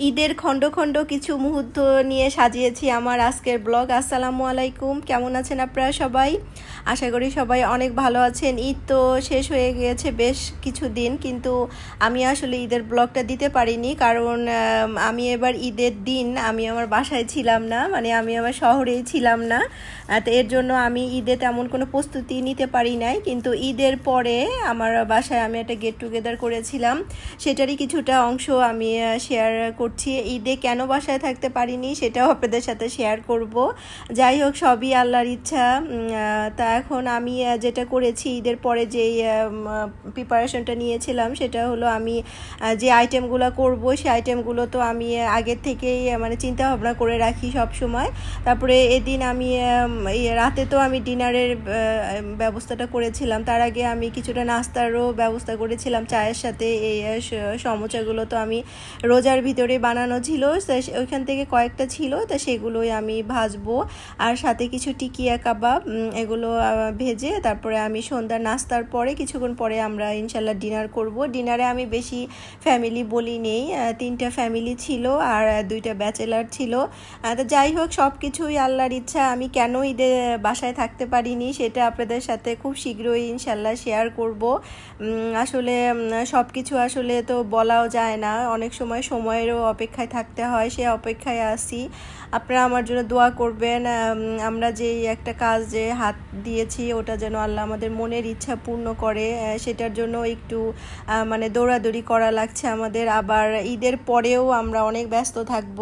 ঈদের খণ্ড খণ্ড কিছু মুহূর্ত নিয়ে সাজিয়েছি আমার আজকের ব্লগ। আসসালামু আলাইকুম। কেমন আছেন আপনারা সবাই? আশা করি সবাই অনেক ভালো আছেন। ঈদ তো শেষ হয়ে গিয়েছে বেশ কিছু দিন কিন্তু আমি আসলে ঈদের ব্লগটা দিতে পারিনি, কারণ আমি এবার ঈদের দিন আমি আমার বাসায় ছিলাম না মানে আমি আমার শহরেই ছিলাম না। তো এর জন্য আমি ঈদে তেমন কোনো প্রস্তুতি নিতে পারি নাই, কিন্তু ঈদের পরে আমার বাসায় আমি একটা গেট টুগেদার করেছিলাম। সেটারই কিছুটা অংশ আমি শেয়ার করছি, ঈদে কেন বাসায় থাকতে পারিনি সেটাও আপনাদের সাথে শেয়ার করব। যাই হোক, সবই আল্লাহর ইচ্ছা। তা এখন আমি যেটা করেছি ঈদের পরে যেই প্রিপারেশনটা নিয়েছিলাম সেটা হলো আমি যে আইটেমগুলো করব সেই আইটেমগুলো তো আমি আগের থেকেই মানে চিন্তা ভাবনা করে রাখি সব সময় তারপরে এদিন আমি রাতে তো আমি ডিনারের ব্যবস্থাটা করেছিলাম। তার আগে আমি কিছুটা নাস্তারও ব্যবস্থা করেছিলাম চায়ের সাথে। এই সমোচাগুলো তো আমি রোজার ভিতরে বানানো ছিল ওইখান থেকে কয়েকটা ছিল, তা সেগুলোই আমি ভাজবো। আর সাথে কিছু টিকিয়া কাবাব এগুলো ভেজে তারপরে আমি সন্ধ্যার নাস্তার পরে কিছুক্ষণ পরে আমরা ইনশাল্লাহ ডিনার করব। ডিনারে আমি বেশি ফ্যামিলি বলি নেই তিনটা ফ্যামিলি ছিল আর দুইটা ব্যাচেলার ছিল। তো যাই হোক সব কিছুই আল্লাহর ইচ্ছা। আমি কেন ঈদে বাসায় থাকতে পারিনি সেটা আপনাদের সাথে খুব শীঘ্রই ইনশাল্লাহ শেয়ার করব। আসলে সব কিছু আসলে তো বলাও যায় না। অনেক সময় সময়েরও অপেক্ষায় থাকতে হয় সে অপেক্ষায় আসি। আপনারা আমার জন্য দোয়া করবেন আমরা যে একটা কাজ যে হাত দিয়েছি, ওটা যেন আল্লাহ আমাদের মনের ইচ্ছা পূর্ণ করে সেটার জন্য একটু মানে দৌড়াদৌড়ি করা লাগছে আমাদের। আবার ঈদের পরেও আমরা অনেক ব্যস্ত থাকব।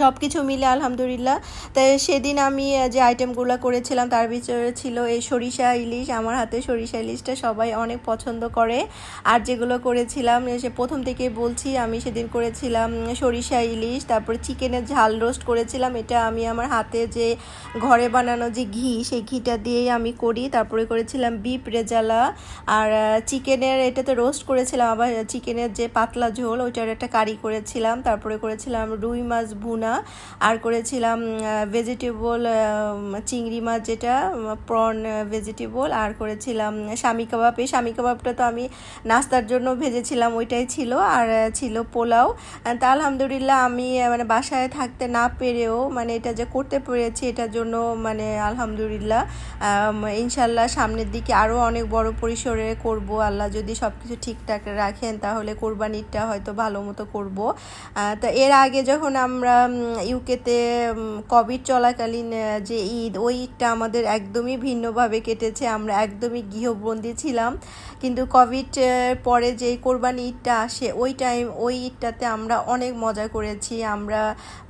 সব কিছু মিলে আলহামদুলিল্লাহ। তাই সেদিন আমি যে আইটেমগুলো করেছিলাম, তার ভিতরে ছিল এই সরিষা ইলিশ। আমার হাতে সরিষা ইলিশটা সবাই অনেক পছন্দ করে। আর যেগুলো করেছিলাম সে প্রথম থেকে বলছি, আমি সেদিন করেছিলাম সরিষা ইলিশ, তারপরে চিকেনের ঝাল রোস্ট করেছিলাম। এটা আমি আমার হাতে যে ঘরে বানানো যে ঘি, সেই ঘিটা দিয়েই আমি করি। তারপরে করেছিলাম বিপ রেজালা। আর চিকেনের এটাতে রোস্ট করেছিলাম, আবার চিকেনের যে পাতলা ঝোল, ওইটার একটা কারি করেছিলাম। তারপরে করেছিলাম রুই মাছ ভুনা আর করেছিলাম ভেজিটেবল চিংড়ি মাছ যেটা প্রন ভেজিটেবল আর করেছিলাম স্বামী কাবাব। এই স্বামী কাবাবটা তো আমি নাস্তার জন্য ভেজেছিলাম, ওইটাই ছিল, আর ছিল পোলাও। তা আলহামদুলিল্লাহ আমি মানে বাসায় থাকতে না পেরেও মানে এটা যে করতে পেরেছি, এটার জন্য মানে আলহামদুলিল্লাহ ইনশাল্লাহ সামনের দিকে আরও অনেক বড় পরিসরে করব। আল্লাহ যদি সব কিছু ঠিকঠাক রাখেন, তাহলে কোরবানিটা হয়তো ভালো মতো করব। তা এর আগে যখন আমরা ইউকেতে কোভিড চলাকালীন যে ঈদ ওই ঈদটা আমাদের একদমই ভিন্নভাবে কেটেছে। আমরা একদমই গৃহবন্দী ছিলাম। কিন্তু কোভিড পরে যে কোরবানি ঈদটা আসে, ওই টাইম ওই ঈদটাতে আমরা অনেক মজা করেছি। আমরা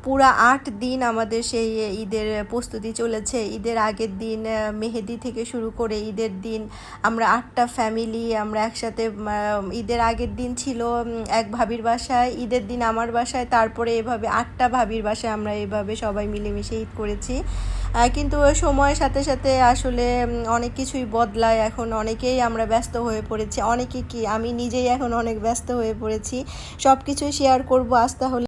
পুরা আট দিন আমাদের সেই ঈদের প্রস্তুতি চলেছে। ঈদের আগের দিন মেহেদি থেকে শুরু করে ঈদের দিন আমরা আটটা ফ্যামিলি আমরা একসাথে ঈদের আগের দিন ছিল এক ভাবির বাসায়, ঈদের দিন আমার বাসায়, তারপরে এভাবে আটটা ভাবির বাসায় আমরা এভাবে সবাই মিলেমিশে ঈদ করেছি। কিন্তু সময়ের সাথে সাথে আসলে অনেক কিছুই বদলায়। এখন অনেকেই আমরা ব্যস্ত হয়ে পড়েছি। অনেকে কি, আমি নিজেই এখন অনেক ব্যস্ত হয়ে পড়েছি। সব কিছুই শেয়ার করব। আজ তাহলে